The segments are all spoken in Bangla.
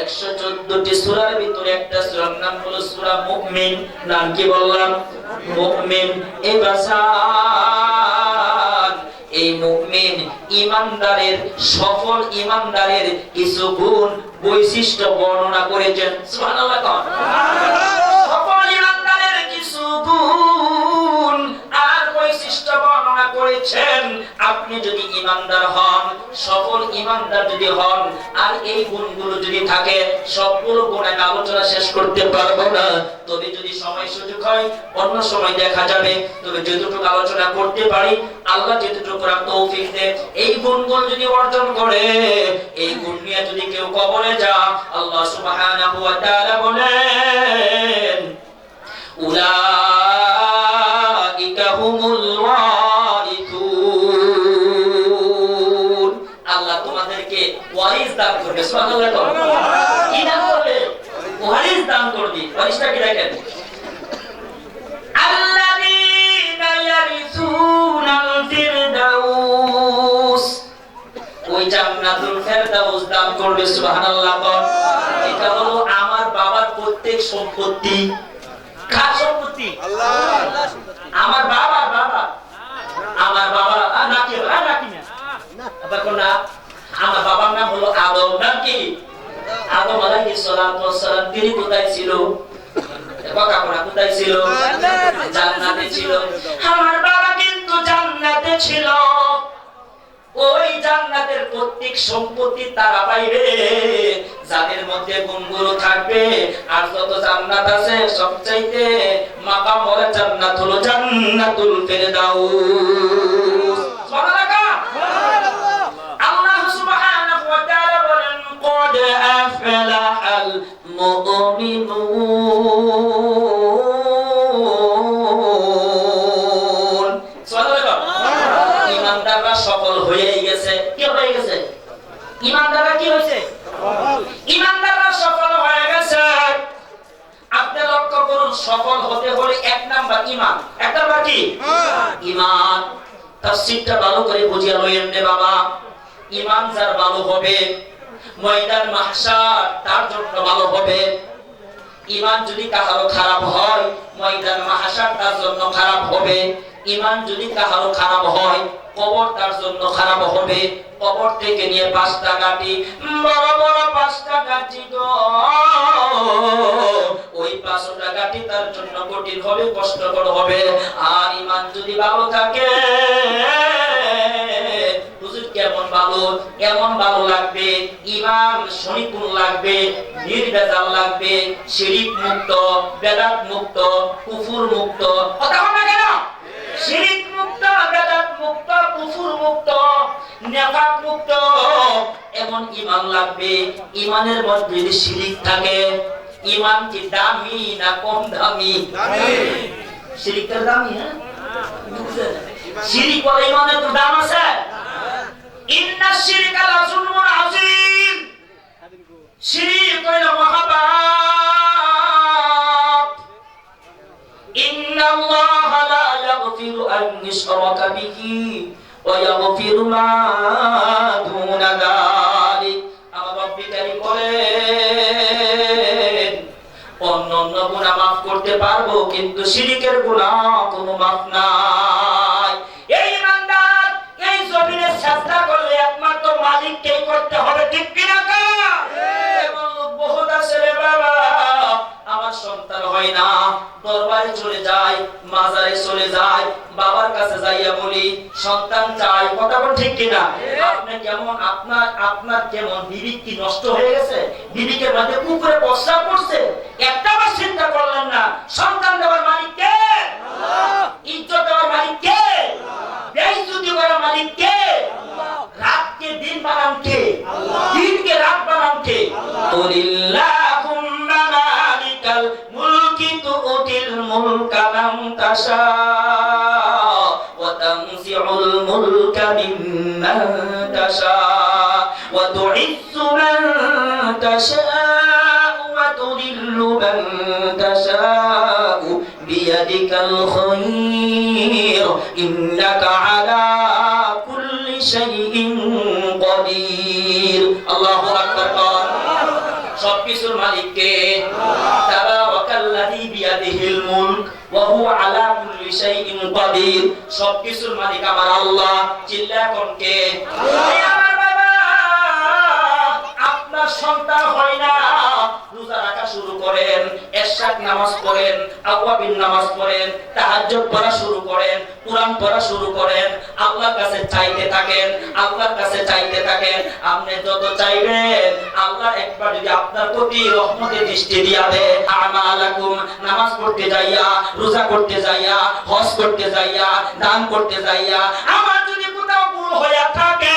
একশো ভিতরে একটা সুরার নাম হলো সুরা নাম কি বললাম? মুমিন। এই মুমিন ইমানদারের, সফল ইমানদারের কিছু গুণ, বৈশিষ্ট্য বর্ণনা করেছেন। সুবহানাল্লাহ। করেছেন আপনি যদি ইমানদার হন, সফল ইমানদার যদি হন, আর এই গুণগুলো যদি থাকে সবগুলো গুণ আমি আলোচনা শেষ করতে পারব না। তবে যদি সময় সুযোগ হয়, অন্য সময় দেখা যাবে। তবে যতটুকু আলোচনা করতে পারি, আল্লাহ যতটুকু তৌফিক দেয় এই গুণগুলো যদি অর্জন করে, এই গুণ নিয়ে যদি কেউ কবরে যা আল্লাহ সুবহানাহু ওয়া তাআলা বলেন সুবহানাল্লাহ কি দান করবে ওয়ারিস দান করবে ওয়ারিসটা কি দেখেন? আল্লাযীনা ইয়ারিসুনাল ফিরদাউস ওই জান্নাতুল ফেরদাউস দান করবে সুবহানাল্লাহ এটা হলো আমার বাবার প্রত্যেক সম্পত্তি। কার সম্পত্তি? আমার বাবা বাবা আমার বাবা আ, নাকি আ, নাকি না আবার কোন না আমার বাবার নাম হলো আদম নাম কি আদম আলাইহিস সালাতু ওয়াস সালাম তিনি কোথায় ছিল? কাপড়া কোথায় ছিল? জান্নাতে ছিল। আমার বাবা কিন্তু জান্নাতে ছিল। ওই জান্নাতের প্রত্যেক সম্পত্তি তারা পাইবে। যাদের মধ্যে গুণগুলো থাকবে আর যত জান্নাত আছে সবচাইতে মাকা মরা জান্নাত হলো জান্নাতুল ফেরদাউস। আল্লাহ সুবহানাহু ওয়া তাআলা বলেন কদ আফলাহাল মুমিনুন হ্যাঁ। সফল হয়ে গেছে? আপনি লক্ষ্য করুন সফল হতে হলে এক নাম্বার ইমান। এক নাম্বার কি? হ্যাঁ। ইমান। তার সিটটা ভালো করে বুঝিয়া লইয়েন রে বাবা। ইমান যার ভালো হবে ময়দান মাহশার, তার জন্য ভালো হবে। ইমান যদি কাহারো খারাপ হয়, ময়দান মাহাসার তার জন্য খারাপ হবে। ইমান যদি কাহারো খারাপ হয়, কবর তার জন্য খারাপ হবে। কবর থেকে নিয়ে পাঁচটা গাটি বড় বড় পাঁচটা গাটি গো। ওই পাঁচটা গাটি তার জন্য কঠিন হবে, কষ্টকর হবে। আর ইমান যদি ভালো থাকে কেমন ভালো লাগবে ইমান শনিপুণ লাগবে নির্বেজাল লাগবে, শিরিক মুক্ত, বেদাত মুক্ত, কুফুর মুক্ত। কথা বল কেন? শিরিক মুক্ত, বেদাত মুক্ত, কুফুর মুক্ত, নেফাক মুক্ত। এমন ইমান লাগবে ইমানের মধ্যে যদি শিরিক থাকে ইমান কি দামি না কম দামি? শিরিকের দামি হ্যাঁ? শিরিক বলে ইমানের তো দাম আছে। ইন্না শিরকা লাযুলমুন আযীম। শিরিক হইল মহাপাপ ইন্নাল্লাহা লা ইয়াগফিরু আন ইউশরাকা বিহি ওয়া ইয়াগফিরু মা দুনা যালিক। আমার রব্বি কারীম বলেন অন্য অন্য গুনাহ মাফ করতে পারব, কিন্তু শিরিকের গুনাহ কোনো মাফ নাই। করতে হবে ঠিক কিনা আমার সন্তান হয় না। দরবারে চলে যায় মাজারে চলে যায় বাবার কাছে যাইয়া বলি সন্তান চাই কথা বল ঠিক কিনা? আপনি কেমন আপনার আপনার কেমন বিবি কি নষ্ট হয়ে গেছে? মধ্যে কুকুরে প্রস্রাব করছে একটা বার চিন্তা করলেন না। সন্তান দেওয়ার মালিক কে? ইজ্জত দিনকে রাত বানান কে কুলিল্লাহুম্মা মালিকাল মুলকি তুতিল মুলকা মান তাশা ওয়া তানজিউল মুলকা মিম্মান তাশা ওয়া তুইজ্জু মান তাশা ওয়া তুদিল্লু মান তাশা بيدك الخير إنك على كل شيء সবকিছুর মালিক কে তাবারাকাল্লাযী বিয়াদিহিল মুলক, ওয়া হুয়া আলা কুল্লি শাইইন কাদির। মালিক আমার আল্লাহ চিল্লা কোন কে এই আপনার সন্তান হয় না। রোজা রাখা শুরু করেন নামাজ পড়েন নামাজ পড়েন পড়া শুরু করেন, কোরআন পড়া শুরু করেন, আল্লাহর কাছে চাইতে থাকেন, আল্লাহর কাছে চাইতে থাকেন। আপনি যত চাইবেন, আল্লাহ একবার যদি আপনার প্রতি দৃষ্টি দিয়া, আমালাকুম, নামাজ পড়তে যাইয়া, রোজা করতে যাইয়া, হজ করতে যাইয়া, দান করতে যাইয়া, আমার যদি কোথাও ভুল হইয়া থাকে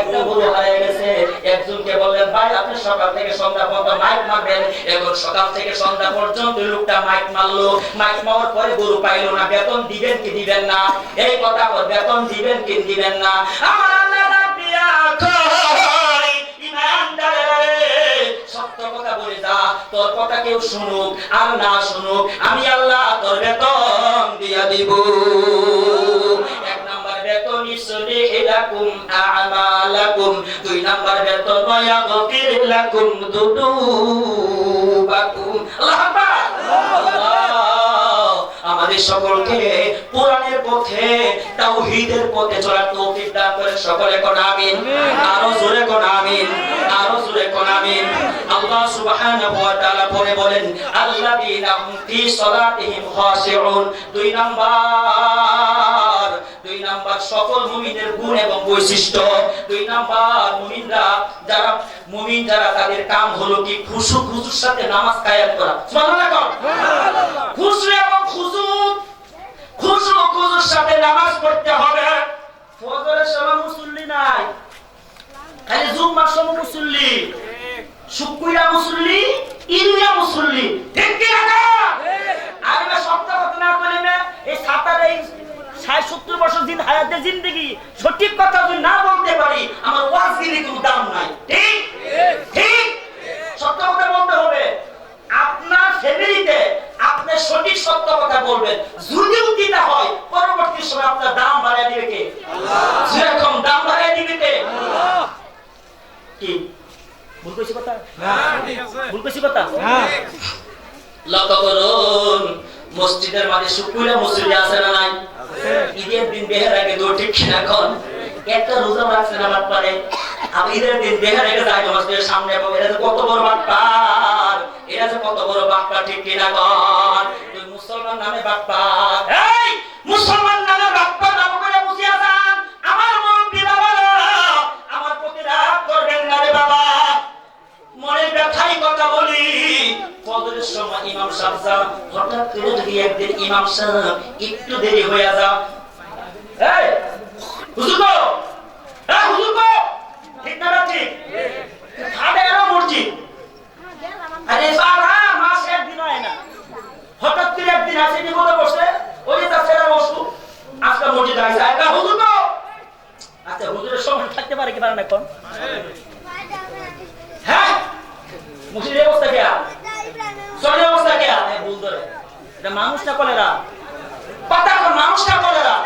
একটা গেছে। একজনকে বললেন, ভাই, আপনি সকাল থেকে সন্ধ্যা পর্যন্ত মাইক মারবেন। এবং সকাল থেকে সন্ধ্যা পর্যন্ত লোকটা মাইক মারলো। মাইক মারার পরে পাইলো না। বেতন দিবেন কি দিবেন না? এই কথা বেতন দিবেন কি দিবেন না? আমার আল্লাহ সত্য কথা বলে যা। তোর কথা কেউ শুনুক আর না শুনুক। আমি আল্লাহ তোর বেতন দিয়া দিব। লাকুম আমালাকুম। দুই নাম্বার বেতন ইয়াগফির লাকুম দুনুবাকুম। আল্লাহ আমাদের সকলকে কোরআনের পথে তাওহীদের পথে চলার তৌফিক দান করে সকলে কোন আমিন। আরও জোরে কোন আমিন? আরও জোরে কোন আমিন? আল্লাহ সুবহানাহু ওয়া তাআলা পরে বলেন আল্লাযীনা হুম ফি সালাতিহিম খাশিউন। দুই নাম্বার। নাম্বার সকল মুমিনের গুণ এবং বৈশিষ্ট্য। দুই নাম্বার, মুমিনরা যারা, মুমিন যারা তাদের কাম হলো কি খুশু, খুশুর সাথে নামাজ কায়েম করা। সুবহানাল্লাহ কর। খুশু এবং খুশু খুশু খুশুর সাথে নামাজ পড়তে হবে। ফজরের সময় মুসল্লি নাই। খালি জুম্মার সময় মুসল্লি। শুক্রিয়া মুসল্লি ইরিয়া মুসল্লি। ঠিক কি না বা সপ্তাহ না না এই সাতার ষাট সত্তর বছর দিন হায়াতের জিন্দগি সঠিক কথা যদি না বলতে পারি আমার ওয়াজগিরি কোনো দাম নাই। ঠিক? ঠিক? সত্য কথা বলতে হবে। আপনার ফ্যামিলিতে আপনি সঠিক সত্য কথা বলবেন। যদিও দিতে হয় পরবর্তী সময় আপনার দাম বাড়ায় দিবে কে? যেরকম দাম বাড়ায় দিবে কে? কি? ভুল কইছি কথা? ভুল কইছি কথা? লক্ষ্য করুন মসজিদের মাঝে শুক্রিয়া মসজিদে আছে না নাই? ঈদের দিন বেহের কিনা সামনে এবং এটা কত বড় বাটপার এটা যে কত বড় বাটপার ঠিক কিনা তুই মুসলমান নামে বাটপার। মুসলমান ইমাম সাহেব হঠাৎ করে যদি একদিন ইমাম সাহেব একটু দেরি হয়ে যা এই, হুজুর এই, হুজুর ঠিক না মসজিদ। আরে সারা মাসে একদিন হয় না। হঠাৎ করে একদিন আসে নি বসে, ওই বসু। আজকে একা হুজুর আচ্ছা হুজুরের সময় থাকতে পারে কি পারে না এখন? হ্যাঁ মুসলিমের অবস্থা কে শরীরের অবস্থা কে ভুল ধরে। এটা মানুষটা কলেরা পাতা কোন মানুষটা কলেরা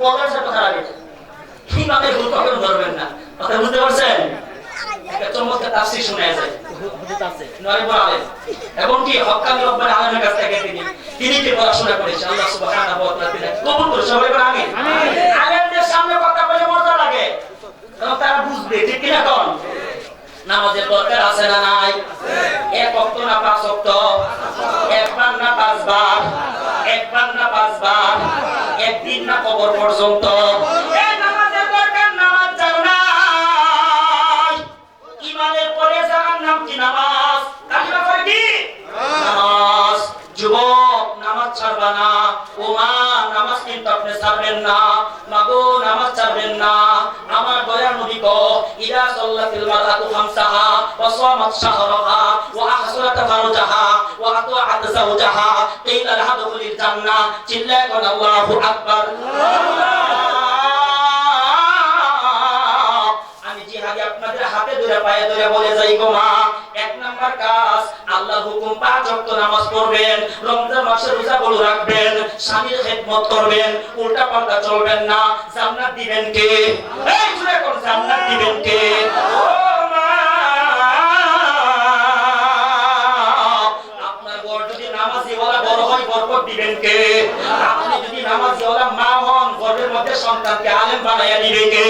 কলেরা সে কথা লাগে কীভাবে ভুল কখন ধরবেন না? কথা বুঝতে পারছেন? একটা চমৎকার তাফসীর শুনে আছে হুজুর আছে নয় বলে। এবং কি হক্কানি রব্বানি আলামিনের কাছ থেকে তিনি তিনি কি পড়াশোনা করেছেন আল্লাহ সুবহানাহু ওয়া তাআলা তিনি কবুল করে সবাই বলে আমিন। আলেমদের সামনে কথা বলে মজা লাগে। তারা বুঝবে ঠিক কি না কোন? নামাজের দরকার আছে না নাই? এক অক্ত না পাঁচ অক্ত? একবার না পাঁচবার একবার না পাঁচবার একদিন না কবর পর্যন্ত? নামাজ। যুবক, নামাজ ছাড়বা না। ছাড়বেন না। মাগো, নামাজ ছাড়বেন না। আমার দয়ার নবী কো ইদা সাল্লাতিল মারআতু খামসাহা, ওয়া সামাত শাহরাহা, ওয়া আহসানাত ফারজাহা, ওয়া আতাআত যাওজাহা কিলা লাহা দুখুলিল জান্নাহ, চিল্লা কোন আল্লাহু আকবার। আমি জিহাদে আপনাদের হাতে ধরে পায়ে ধরে বলে যাই গো মা। নাম্বার কাজ। আল্লাহর হুকুম পাঁচ ওয়াক্ত নামাজ পড়বেন, রমজান মাসে রোজা বলে রাখবেন, স্বামীর খেদমত করবেন উল্টা পাল্টা চলবেন না। জান্নাত দিবেন কে? এই জুড়ে কোন জান্নাত দিবেন কে? আপনার আপনি যদি নামাজি মা হন গর্ভের মধ্যে সন্তানকে আলেম বানাইয়া দিবে কে?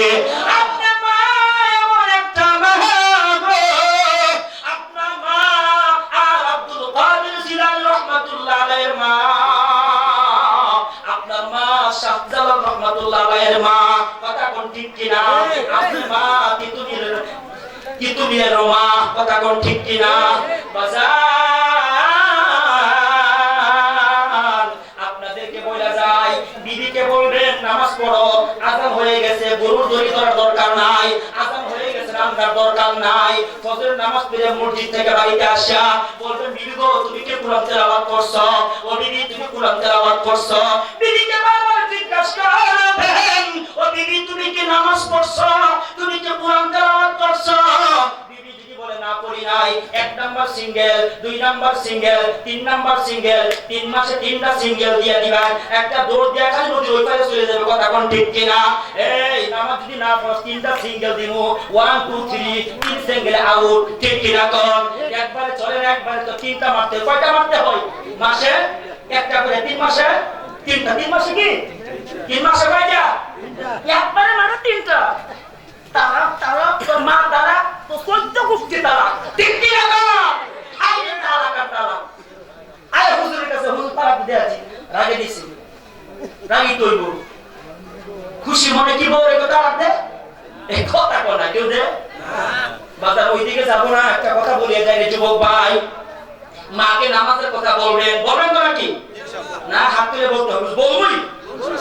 রহমাতুল্লাহ মা কথা কোন ঠিক কিনা? আপনার মা তিতুমির তিতুমিরের মা কথা কোন ঠিক কিনা? বাজার আপনাদেরকে বলা যায় বিবিকে বলবেন নামাজ পড়ো আজান হয়ে গেছে গরুর দড়ি ধরার দরকার নাই আজান হয়ে গেছে রান্নার দরকার নাই ফজরের নামাজ পড়ে মসজিদ থেকে বাড়িতে আসা বলবেন বিবি গো তুমি কি কোরআন তেলাওয়াত করছ? ও বিবি তুমি কোরআন তেলাওয়াত করছ? বিবিকে বারবার জিজ্ঞাসা বিবি, তুমি কি নামাজ পড়ছো? তুমি কি কোরআন তেলাওয়াত করছ? বিবি যদি বলে, না পড়ি নাই। এক নাম্বার সিঙ্গেল, দুই নাম্বার সিঙ্গেল, তিন নাম্বার সিঙ্গেল, তিন মাসে তিনটা সিঙ্গেল দিয়ে দিবেন একটা দৌড় দিয়ে খালি নদী ওই পারে চলে যাবে। কথা কোন ঠিক কিনা? এই, নামাজ যদি না পড়স তিনটা সিঙ্গেল দিমু। ওয়ান টু থ্রি তিন সিঙ্গেল আউট ঠিক কিনা কোন? একবারে চলে একবারে তো তিনটা মারতে কয়টা মারতে হয়? মাসে? একটা করে তিন মাসে? তিনটা। তিন মাসে কি? তিন মাসে কয়টা একবারে মারো তিনটা। তারা তারা মা তারা তো সহ্য কুস্তি তারা ঠিক কি না তারা আইরে তারা কার তারা আয় হুজুরের কাছে হুজুর তারা দিতে আছি। রাগে দিছি। রাগি তৈব খুশি মনে কি বলে কথা রাখতে এই কথা কোনা কেউ দে? বাজার ওইদিকে যাব না একটা কথা বলিয়ে যায় যুবক ভাই। মাকে নামাজের কথা বলবেন। বলবেন তো নাকি? না হাত তুলে বলতে হবে। বলবই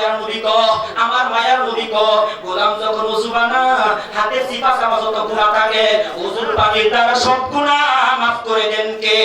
আমার নবী ক আমার মায়ার নবী ক গোলাম যখন ওযু হাতে সিপা গুনাহ থাকে ওযুর পানির দ্বারা সব গুনাহ মাফ করে দেন কে?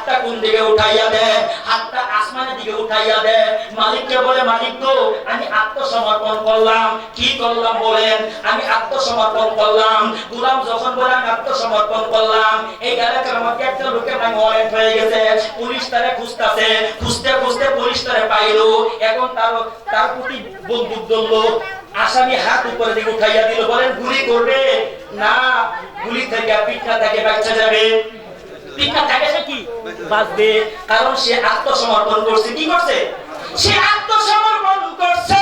হাতটা কোন দিকে উঠাইয়া দে? হাতটা আসমানের দিকে উঠাইয়া দে। মালিককে বলে, মালিক তো আমি আত্মসমর্পণ করলাম। কি করলাম বলেন? আমি আত্মসমর্পণ করলাম। গোলাম যখন বলে, আমি আত্মসমর্পণ করলাম, এই এলাকার মধ্যে একটা লোকের নাম ওয়ারেন্ট হয়ে গেছে। পুলিশ তারে খুঁজতাছে। খুঁজতে খুঁজতে পুলিশ তারে পাইলো। এখন তার তার প্রতি বন্দুক ধরলো আসামি হাত উপরে দিকে উঠাইয়া দিল। বলেন, গুলি করবে? না, গুলি থেকে পিঠা থেকে বাচ্চা যাবে। সে কি? বাঁচবে কারণ সে আত্মসমর্পণ করছে। কি করছে? সে আত্মসমর্পণ করছে।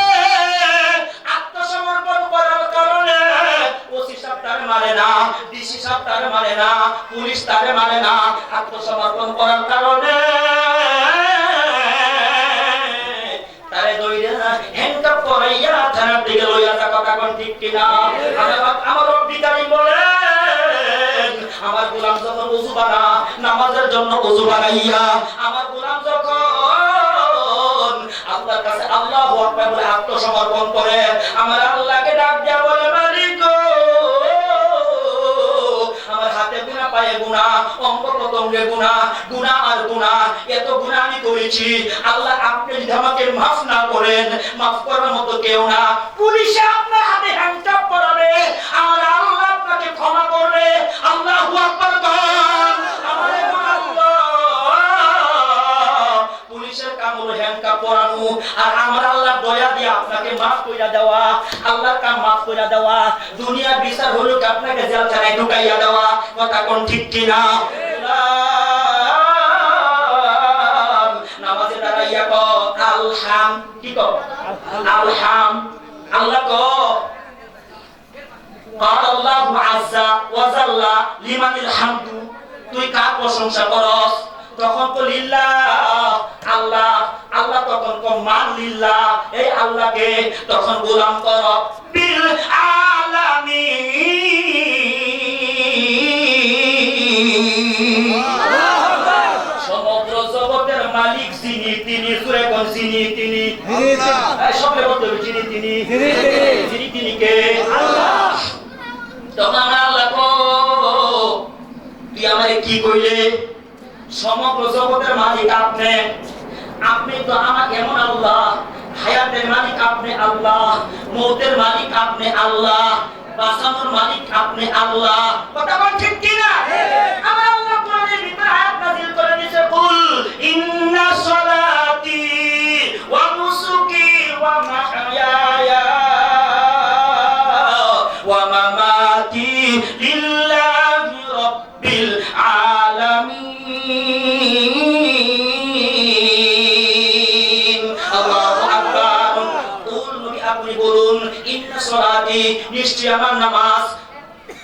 আত্মসমর্পণ করার কারণে ওসি সাহেব তারে মানে না, ডিসি সাহেব তারে মানে না, পুলিশ তারে মানে না। আত্মসমর্পণ করার কারণে তারে করাইয়া থানার দিকে লইয়া কথা কোন ঠিক কিনা? আমার আমার বলেন, আমার গোলাম যখন ওযু বানা নামাজের জন্য ওযু বানাইয়া আমার গোলাম যখন আল্লাহর কাছে আল্লাহু আকবার বলে আত্মসমর্পণ করে, আমার আল্লাহকে ডাক দেয়া বলে, মালিক, আমার হাতে পায়ে অঙ্গ প্রত্যঙ্গে আর গুণা এত গুণা আমি করেছি। আল্লাহ আপনি যদি আমাকে মাফ না করেন, মাফ করার মতো কেউ না। পুলিশে মাফ কইরা দেওয়া আল্লাহর কাম মাফ কইরা দেওয়া দুনিয়ার বিচার হলো কি আপনাকে জেলখানায় ঢুকাইয়া দেওয়া কথা কোন ঠিক কিনা নামাজে দাঁড়াইয়া ক আলহাম কি ক আলহাম আল্লাহ ক قال الله عز وجل لمن الحمد তুই কার প্রশংসা করস তখন তো লিল্লাহ আল্লাহ আল্লাহ তখন কো মান লিল্লাহ এই আল্লাহকে তখন গোলাম কর। বিল আলামিন সমগ্র জগতের মালিক যিনি তিনি সুরে কোন যিনি তিনি? বলতে যিনি তিনি। যিনি তিনি। কে? তখন আমার আল্লাহ কো, তুই আমারে কি কইলে? জগতের মালিক আপনি। আপনি তো আমার এমন আল্লাহ, হায়াতের মালিক আপনি আল্লাহ, মৌতের মালিক আপনি আল্লাহ, বাঁচানোর মালিক আপনি আল্লাহ। কথা বল ঠিক কি না আমার আল্লাহ কোরআনের ভিতরে আয়াত নাযিল করে দিয়েছে, কুল ইন্না সলাতি ওয়া নুসুকি ওয়া মাহইয়ায়া আমার নামাজ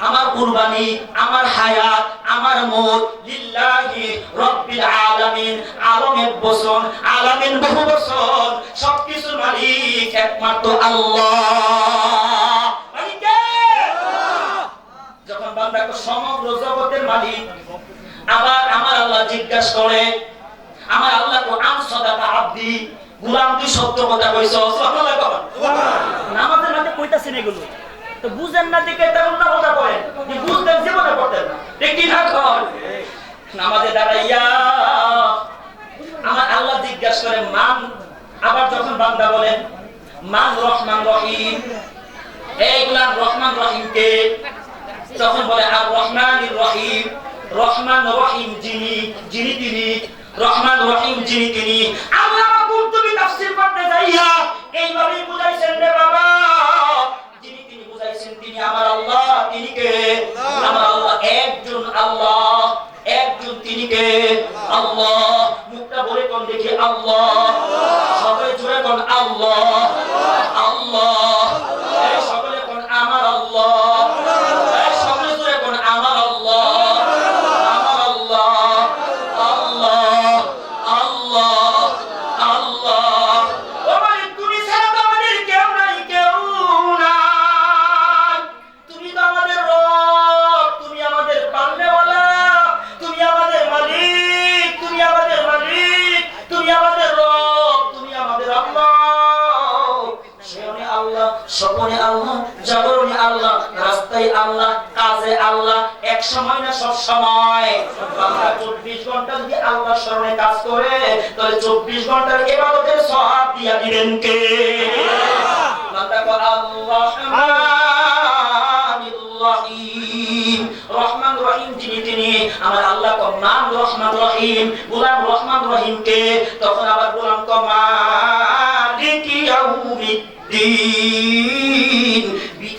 আমার কুরবানি আমার হায়াত আমার মত লিল্লাহি রাব্বিল আলামিন আলামের বসন আলামিন বহু বসন সবকিছুর মালিক একমাত্র আল্লাহ? যখন বান্দা কো সমগ্র জগতের মালিক আবার আমার আল্লাহ জিজ্ঞাসা করে আমার আল্লাহ আম সদাকা আব্দি গুলাম তুই সত্য কথা কইছ সুবহানাল্লাহ নামাজের মধ্যে কইতাছেন এগুলো। তো বুঝেন না দেখে তেমন না কথা বলেন। যে বুঝতেন জীবনে করতেন না। ঠিক না কর নামাজে দাঁড়াইয়া আমার আল্লাহ জিজ্ঞাসা করে, মান? আবার যখন বান্দা বলেন মান রহমান রহিম। এই গুলাম রহমান রহিম কে? বলে, আর রহমান রহিম। রহমান রহিম যিনি যিনি তিনি। রহমান রহিম যিনি তিনি। আল্লাহ কুরতুবি তাফসীর করতে যাইয়া এইভাবেই বুঝাইছেন রে বাবা। তিনি আমার আল্লাহ তিনি কে? আমার আল্লাহ একজন আল্লাহ একজন তিনি কে? আল্লাহ। মুখটা বলে কম দেখি আল্লাহ। রাস্তায় আল্লাহ, কাজে আল্লাহ, এক সময় না সব সময়। চব্বিশ ঘণ্টা যদি আল্লাহ স্মরণে কাজ করে, তাহলে চব্বিশ ঘণ্টার এবাদতের সব দিয়া দিবেন কে? রহমান রহিম যিনি তিনি, আমার আল্লাহ কমান রহমান রহিম। গোলাম রহমান রহিম কে? তখন আবার গোলাম ইয়াউমিদ্দিন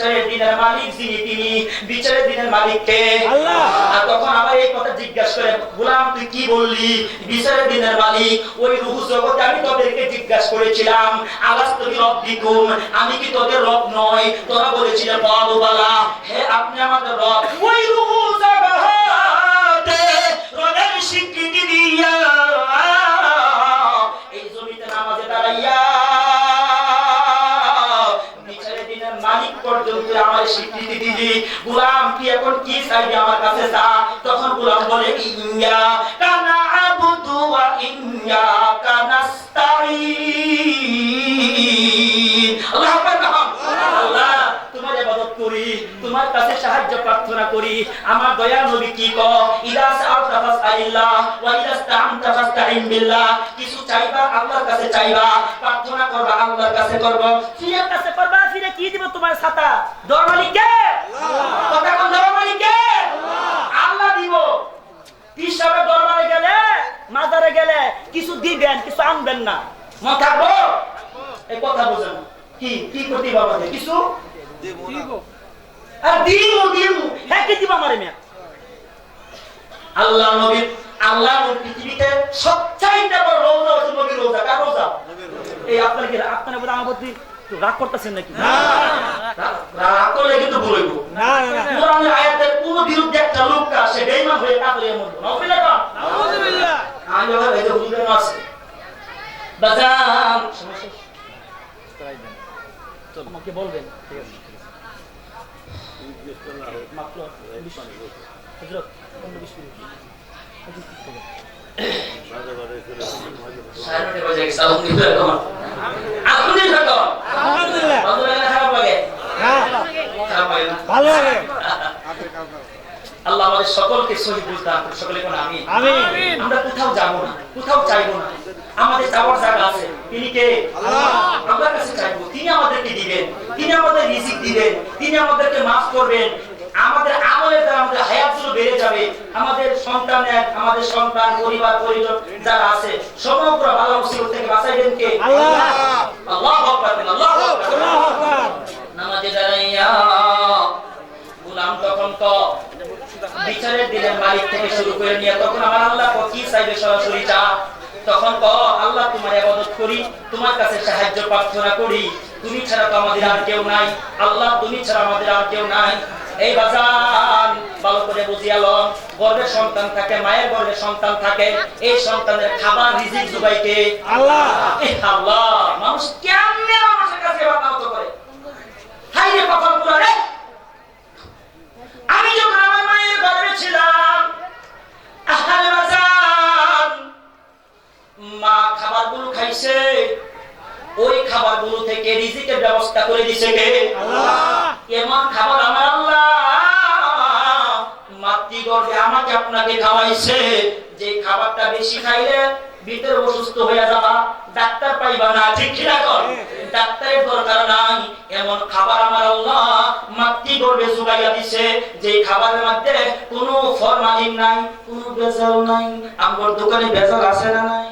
বিচারের দিনের মালিক যিনি তিনি বিচারের দিনের মালিক কে? আল্লাহ। আর তখন আবার এই কথা জিজ্ঞাসা করে গোলাম তুই কি বললি? বিচারের দিনের মালিক ওই রুহু জগতে আমি তোদেরকে জিজ্ঞাসা করেছিলাম আলাস তুমি রব্বিকুম আমি কি তোদের রব নয়? তোরা বলেছিলে বালু বালা হে আপনি আমাদের রব। ওই রুহু জগতে রবের স্বীকৃতি স্বীকৃতি দিলি গোলাম কি এখন কি চাইবি আমার কাছে চা তখন গোলাম বলে, ইয়া কানা আবুদু ওয়া ইয়া কানাস্তাইন আল্লাহ তোমার ইবাদত করি তোমার কাছে সাহায্য প্রার্থনা করি। আমার দয়া নবী কি ক ইদা সাআলতা ফাসআলিল্লাহ ওয়া ইদা ইসতাআনতা ফাসতাইন বিল্লাহ। কিছু চাইবা আল্লাহর কাছে চাইবা প্রার্থনা করবা আল্লাহর কাছে করবা। ফিরের কাছে করবা ফিরে কি দিব তোমার ছাতা? দর মালিক কে আল্লাহ। কথা কোন ধর্মালি কে আল্লাহ। আল্লাহ দিব। পিসাবে দরবারে গেলে মাজারে গেলে কিছু দিবেন কিছু আনবেন না। মন থাকব? এই কথা বুঝেন কি কি করতে বাবা কিছু? আর দিমু দিমু হ্যাঁ কি দিব আমারে মেয়ে। আল্লাহ নবী আল্লাহ পৃথিবীতে সবচাইতে বড় রোজা হচ্ছে নবীর রোজা কার রোজা এই আপনার কি আপনার উপর আমার একটু রাগ করতেছেন নাকি? রা- রাগ করলে কিন্তু বলব। না না না। কোরআনের আয়াতের কোন বিরুদ্ধে একটা লোক আসে বেঈমান হয়ে কাতরে মরবো। নাউজুবিল্লাহ। আলহামদুলিল্লাহ আমি যখন এই যে হুজুরের আছে। বাজান। আমাকে বলবেন ঠিক আছে। মাত্র বিশ মিনিট। হযরত, কি আল্লাহ আমাদের সকলকে শহীদ বুঝতাম সকলে কোন আমি আমরা কোথাও যাব না কোথাও চাইব না। আমাদের যাওয়ার জায়গা আছে। তিনি কে? আমরা কাছে চাইব। তিনি আমাদেরকে দিবেন। তিনি আমাদের রিজিক দিবেন। তিনি আমাদেরকে মাফ করবেন। আমাদের আমলের দ্বারা আমাদের হায়াতগুলো বেড়ে যাবে। আমাদের সন্তানের আমাদের সন্তান পরিবার পরিজন যারা আছে সমগ্র ভালো মুসিবত থেকে বাঁচাইবেন কে? আল্লাহ। আল্লাহ আকবার আল্লাহ নামাজে দাঁড়াইয়া গুলাম তখন তো বিচারের দিনের মালিক থেকে শুরু করে নিয়ে তখন আমার আল্লাহ কি চাইবে সরাসরি চা তখন ক আল্লাহ তোমার ইবাদত করি তোমার কাছে সাহায্য প্রার্থনা করি তুমি ছাড়া তো আমাদের আর কেউ নাই আল্লাহ তুমি ছাড়া আমাদের আর কেউ নাই। এই বাজান ভালো করে বুঝিয়ালো গর্ভে সন্তান থাকে মায়ের গর্ভে সন্তান থাকে এই সন্তানের খাবার রিজিক জুগাইকে আল্লাহ। আল্লাহ মানুষ কেমনে মানুষের কাছে এবার করে? আপনাকে যে খাবারটা বেশি খাইলে ভিতরে অসুস্থ হয়ে যাবা ডাক্তার পাইবা না, ঠিক কিনা? কর ডাক্তারের দরকার নাই, এমন খাবার আমার আল্লাহ মাতৃগর্ভে সুগাইয়া দিছে, যে খাবারের মধ্যে কোনো ফরমালিন নাই, কোনো ভেজাল নাই, আমার দোকানে ভেজাল আছে না নাই?